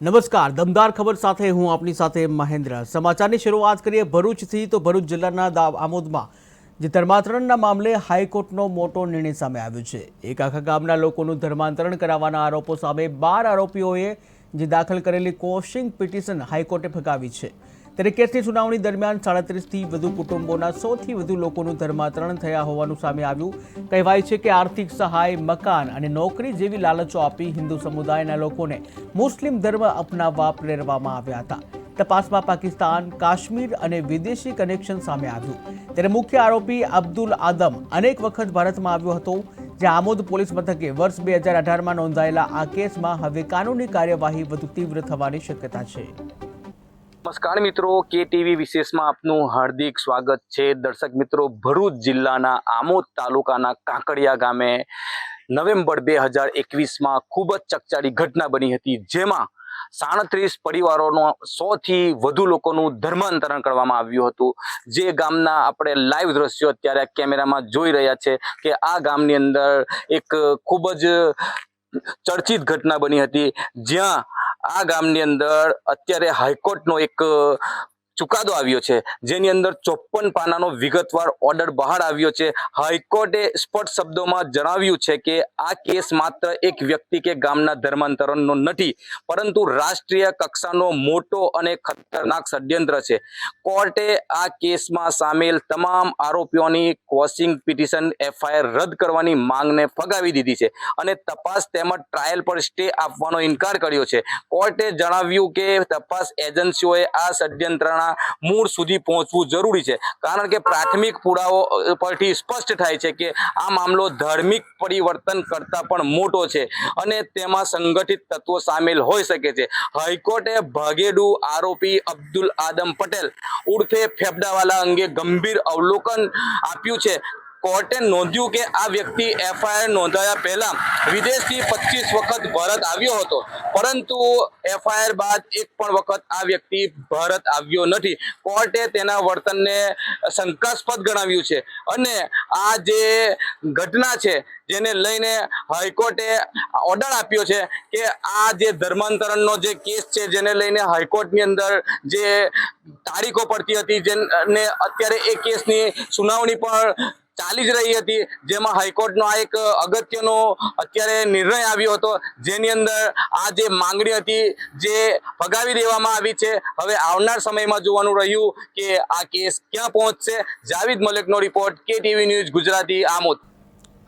નમસ્કાર, દમદાર ખબર સાથે હું આપની સાથે મહેન્દ્ર. સમાચારની શરૂઆત કરીએ ભરૂચથી. તો ભરૂચ જિલ્લાના આમોદમાં જે ધર્માંતરણના મામલે હાઈકોર્ટનો મોટો નિર્ણય સામે આવ્યો છે. એક આખા ગામના લોકોનું ધર્માંતરણ કરાવવાના આરોપો સામે બાર આરોપીઓએ જે દાખલ કરેલી કોશિંગ પિટિશન હાઈકોર્ટે ફગાવી છે. ત્યારે કેસની સુનાવણી દરમિયાન સાડત્રીસથી વધુ કુટુંબોના સૌથી વધુ લોકોનું ધર્માંતરણ થયા હોવાનું સામે આવ્યું. કહેવાય છે કે આર્થિક સહાય, મકાન અને નોકરી જેવી લાલચો આપી હિન્દુ સમુદાયના લોકોને મુસ્લિમ ધર્મ અપનાવવા પ્રેરવામાં આવ્યા હતા. તપાસમાં પાકિસ્તાન, કાશ્મીર અને વિદેશી કનેક્શન સામે આવ્યું. ત્યારે મુખ્ય આરોપી અબ્દુલ આદમ અનેક વખત ભારતમાં આવ્યો હતો જે આમોદ પોલીસ મથકે વર્ષ બે હજાર અઢારમાં નોંધાયેલા આ કેસમાં હવે કાનૂની કાર્યવાહી વધુ તીવ્ર થવાની શક્યતા છે. નમસ્કાર મિત્રો કે ટીવી વિશેષમાં આપનું હાર્દિક સ્વાગત છે. દર્શક મિત્રો, ભરૂચ જિલ્લાના આમોદ તાલુકાના કાંકડિયા ગામે નવેમ્બર બે હજાર એકવીસમાં ખૂબ જ ચકચારી ઘટના બની હતી, જેમાં સાડત્રીસ પરિવારોનો સોથી વધુ લોકોનું ધર્માંતરણ કરવામાં આવ્યું હતું. જે ગામના આપણે લાઈવ દ્રશ્યો અત્યારે કેમેરામાં જોઈ રહ્યા છે કે આ ગામની અંદર એક ખૂબ જ ચર્ચિત ઘટના બની હતી, જ્યાં આ ગામની અંદર અત્યારે હાઈકોર્ટનો એક ચુકાદો આવ્યો છે. જેની અંદર ચોપન પાનાનો વિગતવાર ઓર્ડર બહાર આવ્યો છે. હાઈકોર્ટે સ્પષ્ટ શબ્દોમાં જણાવ્યું છે કે આ કેસ માત્ર એક વ્યક્તિ કે ગામના ધર્માંતરણનો નથી, પરંતુ રાષ્ટ્રીય કક્ષાનો મોટો અને ખતરનાક ષડયંત્ર છે. કોર્ટે આ કેસમાં સામેલ તમામ આરોપીઓની ક્રોસિંગ પિટિશન એફઆઈઆર રદ કરવાની માંગને ફગાવી દીધી છે અને તપાસ તેમજ ટ્રાયલ પર સ્ટે આપવાનો ઇનકાર કર્યો છે. કોર્ટે જણાવ્યું કે તપાસ એજન્સીઓએ આ ષડયંત્રના મૂળ સુધી પહોંચવું જરૂરી છે. કારણ કે પ્રાથમિક પુરાવો પરથી સ્પષ્ટ થાય છે કે આ મામલો ધાર્મિક પરિવર્તન કરતા પણ મોટો છે અને તેમાં સંગઠિત તત્વો સામેલ હોઈ શકે છે. હાઈકોર્ટે ભાગેડુ આરોપી અબ્દુલ આદમ પટેલ ઉર્ફે ફેફડાવાલા અંગે ગંભીર અવલોકન આપ્યું છે. કોર્ટે નોંધ્યું કે આ વ્યક્તિ એફઆઈઆર નોંધાયા પહેલા વિદેશથી પચીસ વખત ભારત આવ્યો હતો. પરંતુ એફઆઈઆર બાદ એક પણ વખત આ વ્યક્તિ ભારત આવ્યો નથી. કોર્ટે તેના વર્તનને શંકાસ્પદ ગણાવ્યું છે. અને આ જે ઘટના છે, જેને લઈને હાઈકોર્ટે ઓર્ડર આપ્યો છે કે આ જે ધર્માંતરણનો જે કેસ છે, જેને લઈને હાઈકોર્ટની અંદર જે તારીખો પડતી હતી, જેને અત્યારે એ કેસની સુનાવણી પણ ચાલી જ રહી હતી. જેમાં હાઈકોર્ટનો આ એક અગત્યનો અત્યારે નિર્ણય આવ્યો હતો. જેની અંદર આ જે માંગણી હતી જે ફગાવી દેવામાં આવી છે, હવે આવનાર સમયમાં જોવાનું રહ્યું કે આ કેસ ક્યાં પહોંચશે. જાવીદ મલિકનો રિપોર્ટ કે ટીવી ન્યૂઝ ગુજરાતી આમોદ.